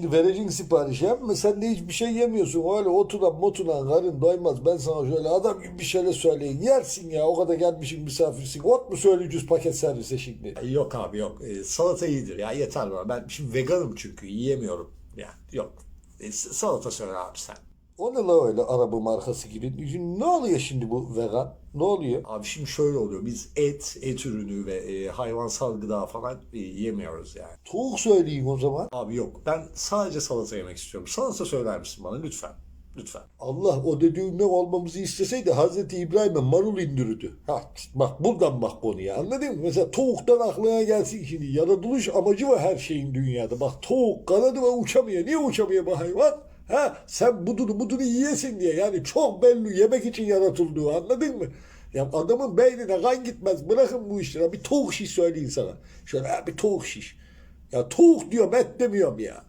Şimdi vereceksin siparişi ama sen de hiçbir şey yemiyorsun. Öyle oturan moturan karın doymaz. Ben sana şöyle adam gibi bir şeyler söyleyeyim. Yersin ya o kadar gelmişsin misafirsin. Ot mu söyleyeceğiz paket servise şimdi? Yok abi yok. Ee, salata iyidir ya yeter bana. Ben şimdi veganım çünkü yiyemiyorum. Yani yok. S- salata söyle abi sen. O ne la öyle araba markası gibi? Ne oluyor şimdi bu vegan? Ne oluyor? Abi şimdi şöyle oluyor. Biz et, et ürünü ve e, hayvansal gıda falan e, yemiyoruz yani. Tavuk söyleyeyim o zaman. Abi yok. Ben sadece salata yemek istiyorum. Salata söyler misin bana lütfen? Lütfen. Allah o dediğinden olmamızı isteseydi Hazreti İbrahim'e marul indirirdi. Ha, bak buradan bak konuya anladın mı? Mesela tavuktan aklına gelsin şimdi. Yaratılış amacı var her şeyin dünyada. Bak tavuk kanadı ve uçamıyor. Niye uçamıyor bu hayvan? Ha, sen budunu budunu yiyesin diye. Yani çok belli yemek için yaratıldığı anladın mı? Ya adamın beynine kan gitmez. Bırakın bu işleri. Bir tavuk şiş söyleyin sana. Şöyle bir tavuk şiş. Ya tavuk diyorum et demiyorum ya.